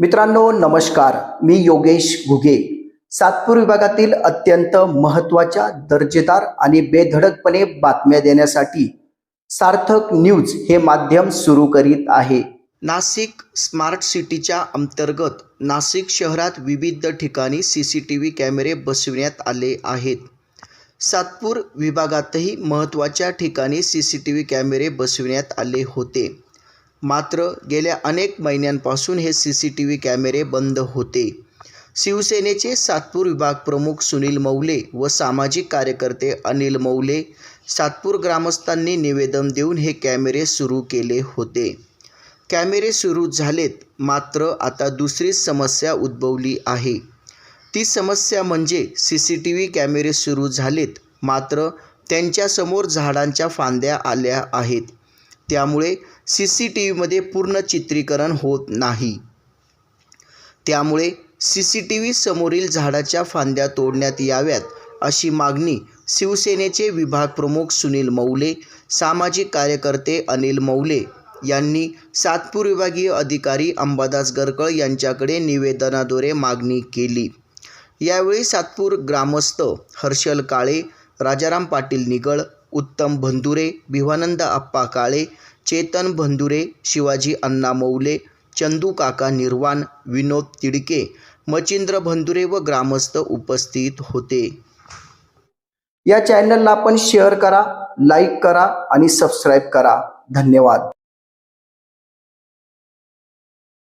मित्रांनो नमस्कार. मी योगेश घुगे. सातपूर विभागातील अत्यंत महत्त्वाच्या दर्जेदार आणि बेधडकपणे बातम्या देण्यासाठी सार्थक न्यूज हे माध्यम सुरू करीत आहे. नाशिक स्मार्ट सिटीच्या अंतर्गत नाशिक शहरात विविध ठिकाणी सी सी टी व्ही कॅमेरे बसविण्यात आले आहेत. सातपूर विभागातही महत्त्वाच्या ठिकाणी सी सी टी व्ही कॅमेरे बसविण्यात आले होते. मात्र गेल्या अनेक महिन्यांपासून हे सी सी टी व्ही कॅमेरे बंद होते. शिवसेनेचे सातपूर विभाग प्रमुख सुनील मौले व सामाजिक कार्यकर्ते अनिल मौले सातपूर ग्रामस्थांनी निवेदन देऊन हे कॅमेरे सुरू केले होते. कॅमेरे सुरू झालेत मात्र आता दुसरीच समस्या उद्भवली आहे. ती समस्या म्हणजे सी सी टी व्ही कॅमेरे सुरू झालेत मात्र त्यांच्यासमोर झाडांच्या फांद्या आल्या आहेत. त्यामुळे सी सी टी व्हीमध्ये पूर्ण चित्रीकरण होत नाही. त्यामुळे सी सी टी व्ही समोरील झाडाच्या फांद्या तोडण्यात याव्यात अशी मागणी शिवसेनेचे विभाग प्रमुख सुनील मौले सामाजिक कार्यकर्ते अनिल मौले यांनी सातपूर विभागीय अधिकारी अंबादास गरकळ यांच्याकडे निवेदनाद्वारे मागणी केली. यावेळी सातपूर ग्रामस्थ हर्षल काळे राजाराम पाटील निगळ उत्तम भंदुरे भिवानंद आप्पा काळे चेतन भंदुरे शिवाजी अण्णा मौले चंदू काका निर्वाण विनोद तिडके मचिंद्र भंदुरे व ग्रामस्थ उपस्थित होते. या चॅनलला आपण शेअर करा लाईक करा आणि सबस्क्राईब करा. धन्यवाद.